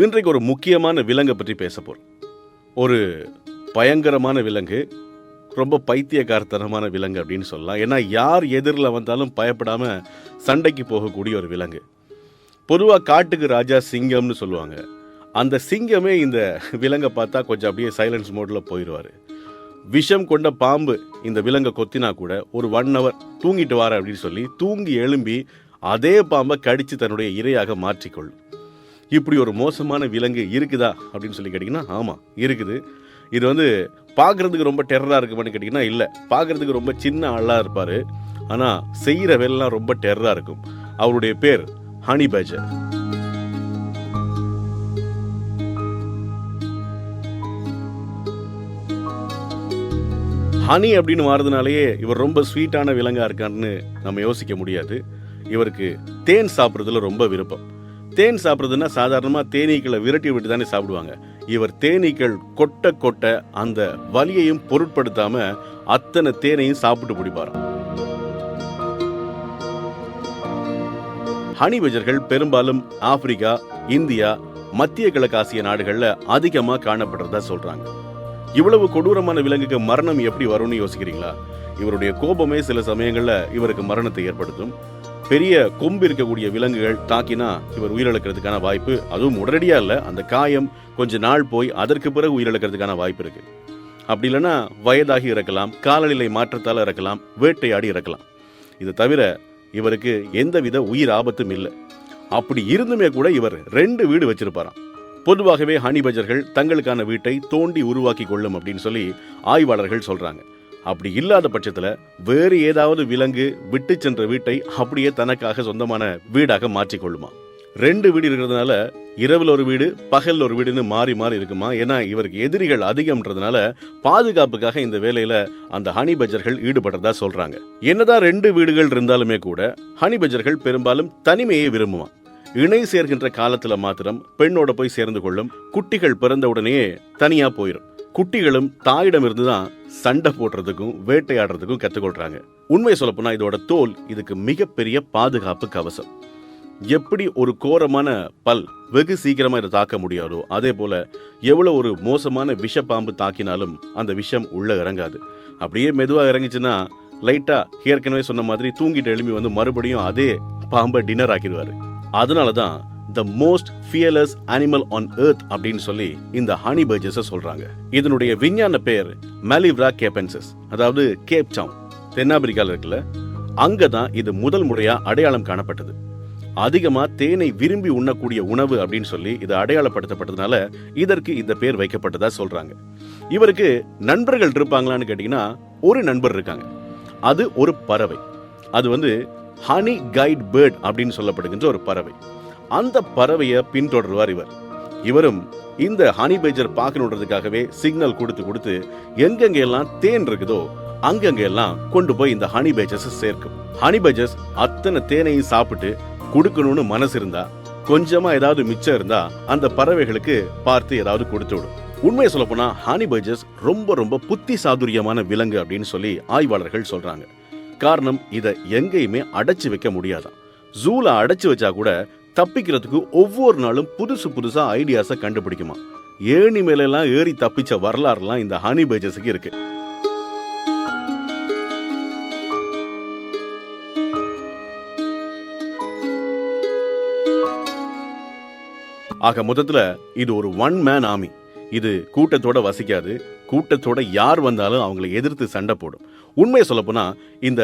இன்றைக்கு ஒரு முக்கியமான விலங்கை பற்றி பேச போகிறோம் ஒரு பயங்கரமான விலங்கு ரொம்ப பைத்தியக்காரத்தனமான விலங்கு அப்படின்னு சொல்லலாம். ஏன்னா யார் எதிரில் வந்தாலும் பயப்படாமல் சண்டைக்கு போகக்கூடிய ஒரு விலங்கு. பொதுவாக காட்டுக்கு ராஜா சிங்கம்னு சொல்லுவாங்க. அந்த சிங்கமே இந்த விலங்கை பார்த்தா கொஞ்சம் அப்படியே சைலன்ஸ் மோடில் போயிடுவார் விஷம் கொண்ட பாம்பு இந்த விலங்கை கொத்தினா கூட ஒரு ஒன் ஹவர் தூங்கிட்டு வார அப்படின்னு சொல்லி தூங்கி எழும்பி அதே பாம்பை கடித்து தன்னுடைய இரையாக மாற்றிக்கொள்ளும். இப்படி ஒரு மோசமான விலங்கு இருக்குதா அப்படின்னு சொல்லி கேட்டிங்கன்னா ஆமாம் இருக்குது. இது வந்து பார்க்குறதுக்கு ரொம்ப டெரராக இருக்குமான்னு கேட்டிங்கன்னா இல்லை. பார்க்குறதுக்கு ரொம்ப சின்ன ஆளாக இருப்பார். ஆனால் செய்கிற வேலைலாம் ரொம்ப டெரராக இருக்கும். அவருடைய பேர் ஹனி பேஜர். ஹனி அப்படின்னு மாறுதுனாலேயே இவர் ரொம்ப ஸ்வீட்டான விலங்கா இருக்கான்னு நம்ம யோசிக்க முடியாது. இவருக்கு தேன் சாப்பிட்றதுல ரொம்ப விருப்பம். தேன் சாப்பிட்றதுன்னா சாதாரணமாக தேனீக்களை விரட்டி விட்டு தானே சாப்பிடுவாங்க. இவர் தேனீக்கள் கொட்ட கொட்ட அந்த வலியையும் பொருட்படுத்தாம அத்தனை தேனையும் சாப்பிட்டு பிடிப்பாராம் ஹனி பஜர்கள் பெரும்பாலும் ஆப்பிரிக்கா இந்தியா மத்திய கிழக்காசிய நாடுகள்ல அதிகமா காணப்படுறதா சொல்றாங்க. இவ்வளவு கொடூரமான விலங்குக்கு மரணம் எப்படி வரும்னு யோசிக்கிறீங்களா? இவருடைய கோபமே சில சமயங்களில் இவருக்கு மரணத்தை ஏற்படுத்தும். பெரிய கொம்பு இருக்கக்கூடிய விலங்குகள் தாக்கினா இவர் உயிரிழக்கிறதுக்கான வாய்ப்பு அதுவும் உடனடியா இல்ல. அந்த காயம் கொஞ்ச நாள் போய் அதற்கு பிறகு உயிரிழக்கிறதுக்கான வாய்ப்பு இருக்கு. அப்படி இல்லைன்னா வயதாகி இறக்கலாம் காலநிலை மாற்றத்தால் இறக்கலாம் வேட்டையாடி இறக்கலாம். இது தவிர இவருக்கு எந்தவித உயிர் ஆபத்தும் இல்லை. அப்படி இருந்துமே கூட இவர் ரெண்டு வீடு வச்சிருப்பாராம். பொதுவாகவே ஹனி பஜர்கள் தங்களுக்கான வீட்டை தோண்டி உருவாக்கி கொள்ளும் அப்படின்னு சொல்லி ஆய்வாளர்கள் சொல்றாங்க. அப்படி இல்லாத பட்சத்துல வேறு ஏதாவது விலங்கு விட்டு சென்ற வீட்டை அப்படியே தனக்காக சொந்தமான வீடாக மாற்றிக்கொள்ளுமா ரெண்டு வீடு இருக்கிறதுனால இரவில் ஒரு வீடு பகல் ஒரு வீடுன்னு மாறி மாறி இருக்குமா? ஏன்னா இவருக்கு எதிரிகள் அதிகம்ன்றதுனால பாதுகாப்புக்காக இந்த வேலையில அந்த ஹனி பஜர்கள் ஈடுபடுறதா சொல்றாங்க. என்னதான் ரெண்டு வீடுகள் இருந்தாலுமே கூட ஹனி பஜர்கள் பெரும்பாலும் தனிமையை விரும்புவான் இணை சேர்கின்ற காலத்துல மாத்திரம் பெண்ணோட போய் சேர்ந்து கொள்ளும் குட்டிகள் பிறந்த உடனே தனியா போயிடும் குட்டிகளும் தாயிடம் இருந்து தான் சண்டை போடுறதுக்கும் வேட்டையாடுறதுக்கும் கற்றுக்கொள்கிறாங்க உண்மை சொல்லப்போனால் இதோட தோல் இதுக்கு மிகப்பெரிய பாதுகாப்பு கவசம். எப்படி ஒரு கோரமான பல் வெகு சீக்கிரமாக இதை தாக்க முடியாதோ அதே போல எவ்வளோ ஒரு மோசமான விஷ பாம்பு தாக்கினாலும் அந்த விஷம் உள்ளே இறங்காது. அப்படியே மெதுவாக இறங்கிச்சுன்னா லைட்டாக ஏற்கனவே சொன்ன மாதிரி தூங்கிட்டு எழும்பி வந்து மறுபடியும் அதே பாம்பை டின்னர் ஆக்கிடுவாரு. அதனால தான் the most fearless animal on earth அப்படின்னு சொல்லி இந்த ஹனி பர்ஜஸ் சொல்றாங்க. இதனுடைய விஞ்ஞான பேர் மேலிவ்ரா கேபென்சஸ் அதாவது கேப் டவுன் தென்னாப்பிரிக்கால இருக்குல்ல. அங்க தான் இது முதல் முறையா அடையாளம் காணப்பட்டது. அதிகமா தேனை விரும்பி உண்ணக்கூடிய உணவு அப்படின்னு சொல்லி இது அடையாளப்படுத்தப்பட்டதுனால இதற்கு இந்த பேர் வைக்கப்பட்டதா சொல்றாங்க. இவருக்கு நண்பர்கள் இருப்பாங்களான்னு கேட்டீங்கன்னா ஒரு நண்பர் இருக்காங்க. அது ஒரு பறவை. அது வந்து ஹனி கைட் பேர்ட் அப்படின்னு சொல்லப்படுகின்ற ஒரு பறவை. அந்த பறவையை பின்தொடர்வார் இவர். இவரும் இந்த ஹனி பேஜர் பார்க்கணுன்றதுக்காகவே சிக்னல் கொடுத்து கொடுத்து எங்கெங்க எல்லாம் தேன் இருக்குதோ அங்கங்க எல்லாம் கொண்டு போய் இந்த ஹனி பேஜஸ் சேர்க்கும். ஹனி பேஜஸ் அத்தனை தேனையும் சாப்பிட்டு கொடுக்கணும்னு மனசு இருந்தா கொஞ்சமா ஏதாவது மிச்சம் இருந்தா அந்த பறவைகளுக்கு பார்த்து ஏதாவது கொடுத்து விடும். உண்மையை சொல்ல போனா ஹானி பர்ஜஸ் ரொம்ப ரொம்ப புத்தி சாதுரியமான விலங்கு அப்படின்னு சொல்லி ஆய்வாளர்கள் சொல்றாங்க. காரணம் இதை எங்கேயுமே அடைச்சு வைக்க முடியாதான். ஜூல அடைச்சு வச்சா கூட தப்பிக்கிறதுக்கு ஒவ்வொரு நாளும் புதுசு புதுசா ஐடியாஸை கண்டுபிடிக்குமா? ஏணி மேல எல்லாம் ஏறி தப்பிச்ச வரலாறுலாம் இந்த ஹனி பர்ஜஸுக்கு இருக்கு. ஆக மொத்தத்துல இது ஒரு ஒன் மேன் ஆமி இது கூட்டத்தோட வசிக்காது கூட்டத்தோட யார் வந்தாலும் அவங்களை எதிர்த்து சண்டை போடும். உண்மையை சொல்லப்போனால் இந்த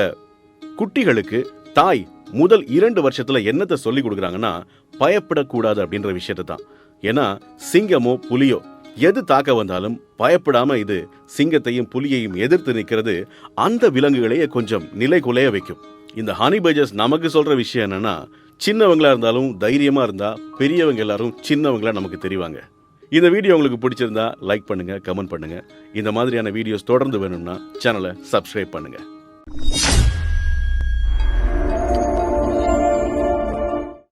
குட்டிகளுக்கு தாய் முதல் இரண்டு வருஷத்துல என்னத்தை சொல்லி கொடுக்குறாங்கன்னா பயப்படக்கூடாது அப்படின்ற விஷயத்தை தான். ஏன்னா சிங்கமோ புலியோ எது தாக்க வந்தாலும் பயப்படாம இது சிங்கத்தையும் புலியையும் எதிர்த்து நிற்கிறது அந்த விலங்குகளையே கொஞ்சம் நிலை குலைய வைக்கும். இந்த ஹனி பைஜஸ் நமக்கு சொல்ற விஷயம் என்னன்னா சின்னவங்களா இருந்தாலும் தைரியமா இருந்தா பெரியவங்க எல்லாரும் சின்னவங்களா நமக்கு தெரிவாங்க. இந்த வீடியோ உங்களுக்கு பிடிச்சிருந்தா லைக் பண்ணுங்க கமெண்ட் பண்ணுங்க. இந்த மாதிரியான வீடியோஸ் தொடர்ந்து வேணும்னா சேனலை சப்ஸ்கிரைப் பண்ணுங்க.